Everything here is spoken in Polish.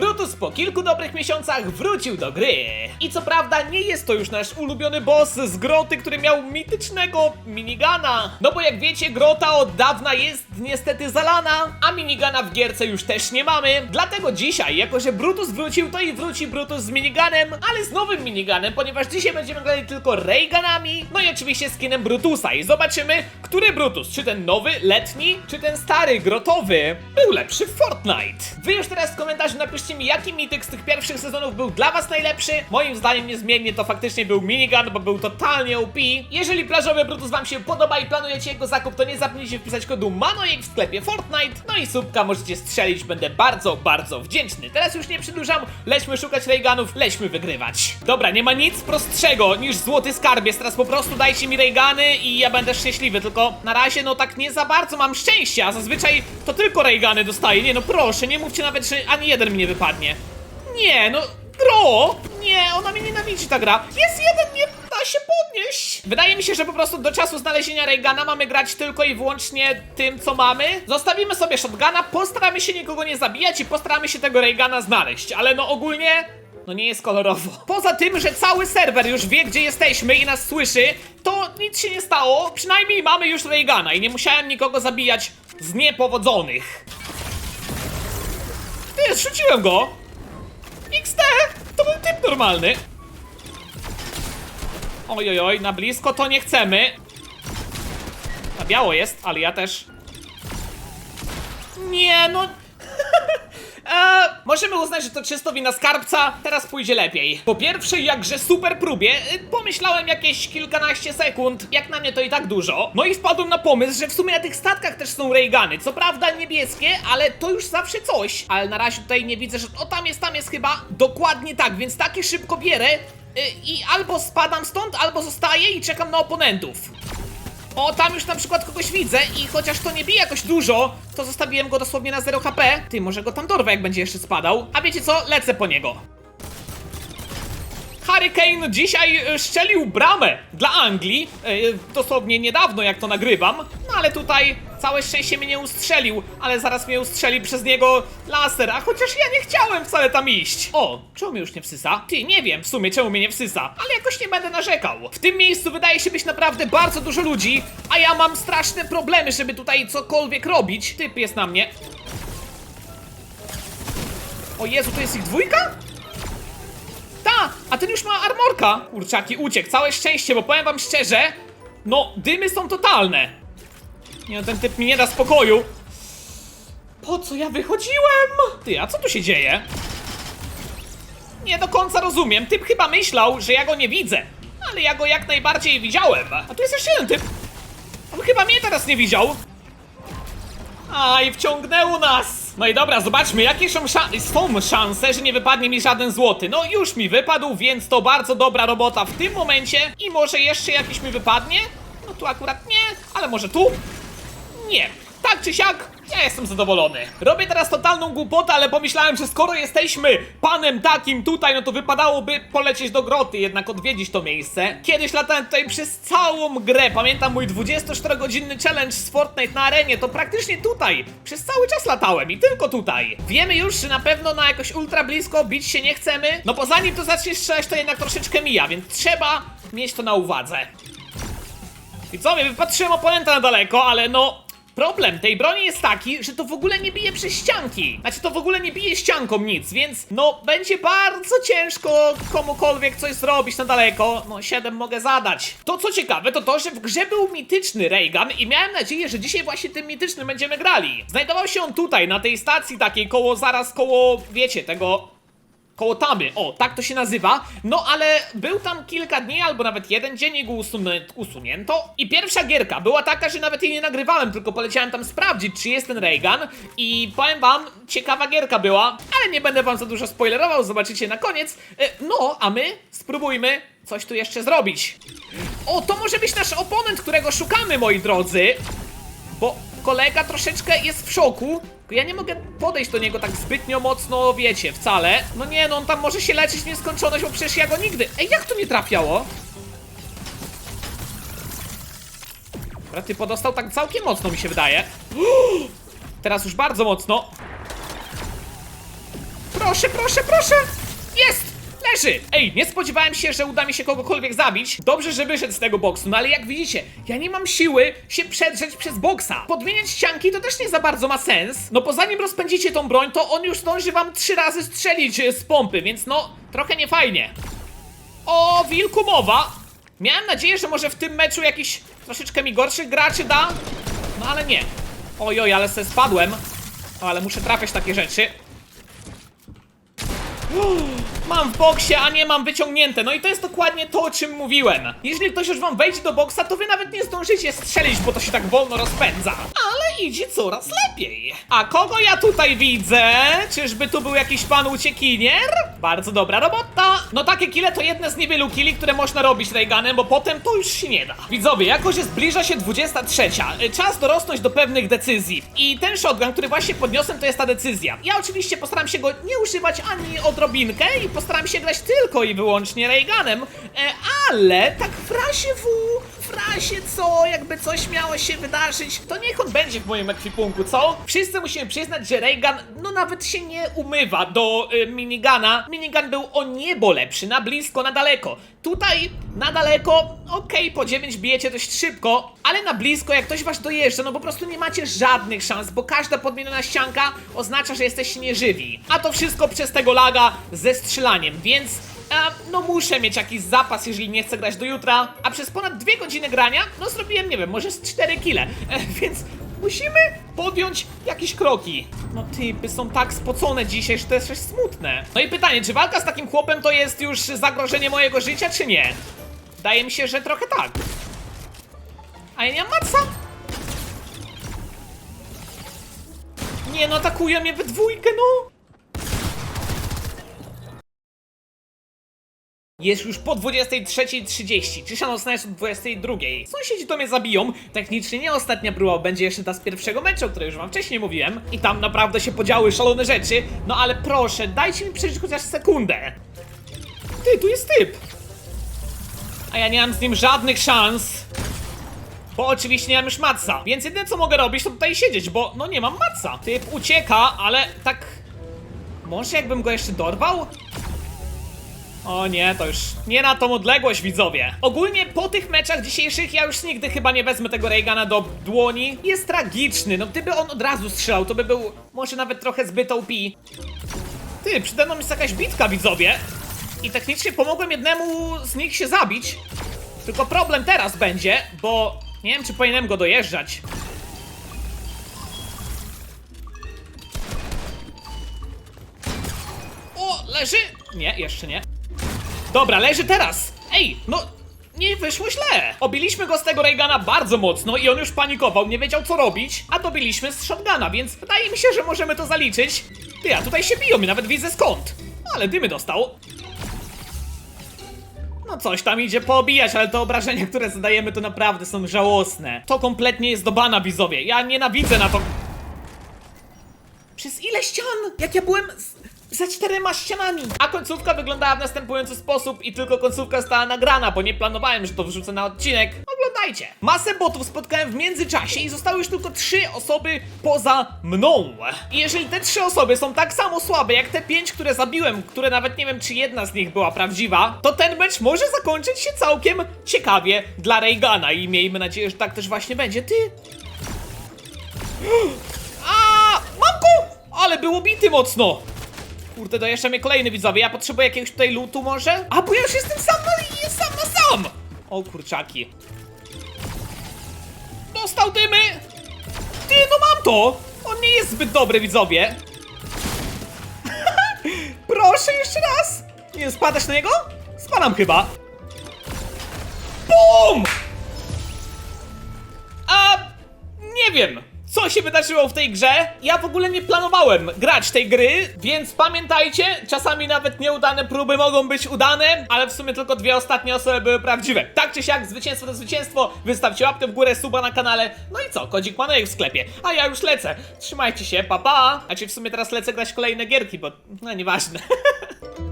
Brutus po kilku dobrych miesiącach wrócił do gry. I co prawda nie jest to już nasz ulubiony boss z groty, który miał mitycznego minigana. No bo jak wiecie, grota od dawna jest niestety zalana, a minigana w gierce już też nie mamy. Dlatego dzisiaj, jako że Brutus wrócił, to i wróci Brutus z miniganem, ale z nowym miniganem, ponieważ dzisiaj będziemy grali tylko Rayganami, no i oczywiście skinem Brutusa i zobaczymy, który Brutus, czy ten nowy, letni, czy ten stary, grotowy, był lepszy w Fortnite. Wy już teraz w komentarzu napiszcie mi, jaki mityk z tych pierwszych sezonów był dla was najlepszy. Moim zdaniem niezmiennie to faktycznie był minigun, bo był totalnie OP. Jeżeli plażowy Brutus wam się podoba i planujecie jego zakup, to nie zapomnijcie wpisać kodu MANOJEK w sklepie Fortnite. No i subka możecie strzelić, będę bardzo, bardzo wdzięczny. Teraz już nie przedłużam, lećmy szukać Rayganów, lećmy wygrywać. Dobra, nie ma nic prostszego niż złoty skarbiec, teraz po prostu dajcie mi Raygany i ja będę szczęśliwy, tylko na razie no tak nie za bardzo mam szczęścia, zazwyczaj to tylko Raygany dostaję. Nie no proszę, nie mówcie nawet, że ani jeden mi nie wypadnie. Nie, no gro! Nie, ona mnie nienawidzi ta gra. Jest jeden, nie da się podnieść. Wydaje mi się, że po prostu do czasu znalezienia Raygana mamy grać tylko i wyłącznie tym, co mamy. Zostawimy sobie shotguna, postaramy się nikogo nie zabijać i postaramy się tego Raygana znaleźć, ale no ogólnie... No nie jest kolorowo. Poza tym, że cały serwer już wie, gdzie jesteśmy i nas słyszy, to nic się nie stało. Przynajmniej mamy już Raygana i nie musiałem nikogo zabijać z niepowodzonych. Ty, zrzuciłem go! XD! To był typ normalny. Oj, oj, oj, na blisko to nie chcemy. Na biało jest, ale ja też. Nie, no... E, możemy uznać, że to czysto wina skarbca, teraz pójdzie lepiej. Po pierwszej jakże super próbie, y, pomyślałem jakieś kilkanaście sekund, jak na mnie to i tak dużo. No i wpadłem na pomysł, że w sumie na tych statkach też są Raygany. Co prawda niebieskie, ale to już zawsze coś. Ale na razie tutaj nie widzę, że... O, tam jest, tam jest chyba. Dokładnie tak, więc takie szybko bierę y, i albo spadam stąd, albo zostaję i czekam na oponentów. O, tam już na przykład kogoś widzę i chociaż to nie bije jakoś dużo, to zostawiłem go dosłownie na 0 HP. Ty, może go tam dorwę, jak będzie jeszcze spadał. A wiecie co? Lecę po niego. Hurricane dzisiaj y, szczelił bramę dla Anglii. y, dosłownie niedawno, jak to nagrywam. No ale tutaj całe szczęście mnie nie ustrzelił, ale zaraz mnie ustrzeli przez niego laser, a chociaż ja nie chciałem wcale tam iść. O, czemu mnie już nie wsysa? Ty, nie wiem w sumie czemu mnie nie wsysa, ale jakoś nie będę narzekał. W tym miejscu wydaje się być naprawdę bardzo dużo ludzi, a ja mam straszne problemy, żeby tutaj cokolwiek robić. Typ jest na mnie. O Jezu, to jest ich dwójka? Ta, a ten już ma armorka. Kurczaki, uciekł, całe szczęście, bo powiem wam szczerze, no, dymy są totalne. Nie ten typ mi nie da spokoju. Po co ja wychodziłem? Ty, a co tu się dzieje? Nie do końca rozumiem. Typ chyba myślał, że ja go nie widzę. Ale ja go jak najbardziej widziałem. A tu jest jeszcze jeden typ. On chyba mnie teraz nie widział. Aj, wciągnęło nas! No i dobra, zobaczmy, jakie są, są szanse, że nie wypadnie mi żaden złoty. No już mi wypadł, więc to bardzo dobra robota w tym momencie. I może jeszcze jakiś mi wypadnie? No tu akurat nie, ale może tu? Nie. Tak czy siak, ja jestem zadowolony. Robię teraz totalną głupotę, ale pomyślałem, że skoro jesteśmy panem takim tutaj, no to wypadałoby polecieć do groty, jednak odwiedzić to miejsce. Kiedyś latałem tutaj przez całą grę. Pamiętam mój 24-godzinny challenge z Fortnite na arenie, to praktycznie tutaj. Przez cały czas latałem i tylko tutaj. Wiemy już, że na pewno na jakoś ultra blisko bić się nie chcemy. No bo zanim to zacznie strzelać, to jednak troszeczkę mija, więc trzeba mieć to na uwadze. I co, mnie wypatrzyłem oponenta na daleko, ale no... Problem tej broni jest taki, że to w ogóle nie bije przez ścianki. Znaczy to w ogóle nie bije ścianką nic, więc no będzie bardzo ciężko komukolwiek coś zrobić na daleko. No 7 mogę zadać. To co ciekawe to to, że w grze był mityczny Reagan i miałem nadzieję, że dzisiaj właśnie tym mitycznym będziemy grali. Znajdował się on tutaj, na tej stacji takiej koło, zaraz koło, wiecie, tego Koło tamy, o, tak to się nazywa. No ale był tam kilka dni, albo nawet jeden dzień i go usunę, usunięto. I pierwsza gierka była taka, że nawet jej nie nagrywałem, tylko poleciałem tam sprawdzić, czy jest ten Reagan. I powiem wam, ciekawa gierka była, ale nie będę wam za dużo spoilerował, zobaczycie na koniec. E, No, a my spróbujmy coś tu jeszcze zrobić. O, to może być nasz oponent, którego szukamy, moi drodzy. Bo kolega troszeczkę jest w szoku. Ja nie mogę podejść do niego tak zbytnio mocno, wiecie, wcale. No nie, no on tam może się leczyć w nieskończoność, bo przecież ja go nigdy... Ej, jak to nie trafiało? Dobra, ty podostał tak całkiem mocno, mi się wydaje. Teraz już bardzo mocno. proszę, proszę, proszę! Jest! Leży! Ej, nie spodziewałem się, że uda mi się kogokolwiek zabić. Dobrze, że wyszedł z tego boksu, no ale jak widzicie, ja nie mam siły się przedrzeć przez boksa. Podmieniać ścianki to też nie za bardzo ma sens. No bo zanim rozpędzicie tą broń, to on już zdąży wam trzy razy strzelić e, z pompy, więc no, trochę niefajnie. O wilku mowa! Miałem nadzieję, że może w tym meczu jakiś troszeczkę mi gorszych graczy da, no ale nie. Oj, oj, ale se spadłem. O, ale muszę trafiać takie rzeczy. Mam w boksie, a nie mam wyciągnięte. No i to jest dokładnie to, o czym mówiłem. Jeżeli ktoś już wam wejdzie do boksa, to wy nawet nie zdążycie strzelić, bo to się tak wolno rozpędza. Ale idzie coraz lepiej. A kogo ja tutaj widzę? Czyżby tu był jakiś pan uciekinier? Bardzo dobra robota. No takie kile to jedne z niewielu kili, które można robić Rayganem, bo potem to już się nie da. Widzowie, jako że zbliża się 23, y, czas dorosnąć do pewnych decyzji. I ten shotgun, który właśnie podniosłem, to jest ta decyzja. Ja oczywiście postaram się go nie używać ani odrobinkę i postaram się grać tylko i wyłącznie Rayganem, e, ale tak w razie W, w co, jakby coś miało się wydarzyć, to niech on będzie w moim ekwipunku, co? Wszyscy musimy przyznać, że Raygun, no nawet się nie umywa do y, minigana. Minigun był o niebo lepszy, na blisko, na daleko. Tutaj, na daleko, okej, po 9 bijecie dość szybko, ale na blisko, jak ktoś was dojeżdża, no po prostu nie macie żadnych szans, bo każda podmieniona ścianka oznacza, że jesteście nieżywi. A to wszystko przez tego laga ze strzelaniem, więc a, no muszę mieć jakiś zapas, jeżeli nie chcę grać do jutra. A przez ponad dwie godziny grania, no zrobiłem, nie wiem, może z 4 kile. E, więc musimy podjąć jakieś kroki. No typy są tak spocone dzisiaj, że to jest coś smutne. No i pytanie, czy walka z takim chłopem to jest już zagrożenie mojego życia, czy nie? Wydaje mi się, że trochę tak. A ja nie mam matca. Nie no, atakuje mnie we dwójkę, no. Jest już po 23.30, cisza nocna jest o 22.00. Sąsiedzi to mnie zabiją. Technicznie nie ostatnia próba, będzie jeszcze ta z pierwszego meczu, o której już wam wcześniej mówiłem. I tam naprawdę się podziały szalone rzeczy. No ale proszę, dajcie mi przeżyć chociaż sekundę. Ty, tu jest typ. A ja nie mam z nim żadnych szans. Bo oczywiście nie mam już matca. Więc jedyne co mogę robić to tutaj siedzieć, bo no nie mam matca. Typ ucieka, ale tak... Może jakbym go jeszcze dorwał? O nie, to już nie na tą odległość, widzowie. Ogólnie po tych meczach dzisiejszych ja już nigdy chyba nie wezmę tego Reagana do dłoni. Jest tragiczny, no gdyby on od razu strzelał, to by był może nawet trochę zbyt OP. Ty, przede mną jest jakaś bitka, widzowie. I technicznie pomogłem jednemu z nich się zabić. Tylko problem teraz będzie, bo nie wiem, czy powinienem go dojeżdżać. O, leży! Nie, jeszcze nie. Dobra, leży teraz! Ej, no nie wyszło źle! Obiliśmy go z tego Reagana bardzo mocno i on już panikował, nie wiedział co robić, a dobiliśmy z shotguna, więc wydaje mi się, że możemy to zaliczyć. Ty, a tutaj się biją i nawet widzę skąd. Ale dymy dostał. No coś tam idzie poobijać, ale te obrażenia, które zadajemy to naprawdę są żałosne. To kompletnie jest do bana, widzowie. Ja nienawidzę na to... Przez ile ścian? Jak ja byłem z, za czterema ścianami. A końcówka wyglądała w następujący sposób i tylko końcówka została nagrana, bo nie planowałem, że to wrzucę na odcinek. Oglądajcie. Masę botów spotkałem w międzyczasie i zostały już tylko trzy osoby poza mną. I jeżeli te trzy osoby są tak samo słabe jak te pięć, które zabiłem, które nawet nie wiem, czy jedna z nich była prawdziwa, to ten mecz może zakończyć się całkiem ciekawie dla Reagana i miejmy nadzieję, że tak też właśnie będzie. Ty, a, mam go! Ale był bity mocno! Kurde, dojeżdża mnie kolejny widzowie. Ja potrzebuję jakiegoś tutaj lootu może? A, bo ja już jestem sam na, sam na sam! O kurczaki. Dostał dymy! Ty, no mam to! On nie jest zbyt dobry, widzowie. Proszę, jeszcze raz! Nie, spadasz na niego? Spadam chyba. BUM! A nie wiem, co się wydarzyło w tej grze. Ja w ogóle nie planowałem grać tej gry, więc pamiętajcie, czasami nawet nieudane próby mogą być udane, ale w sumie tylko dwie ostatnie osoby były prawdziwe. Tak czy siak, zwycięstwo to zwycięstwo. Wystawcie łapkę w górę, suba na kanale. No i co, kodzik Manej w sklepie. A ja już lecę. Trzymajcie się, pa pa! A czy w sumie teraz lecę grać kolejne gierki, bo no nieważne.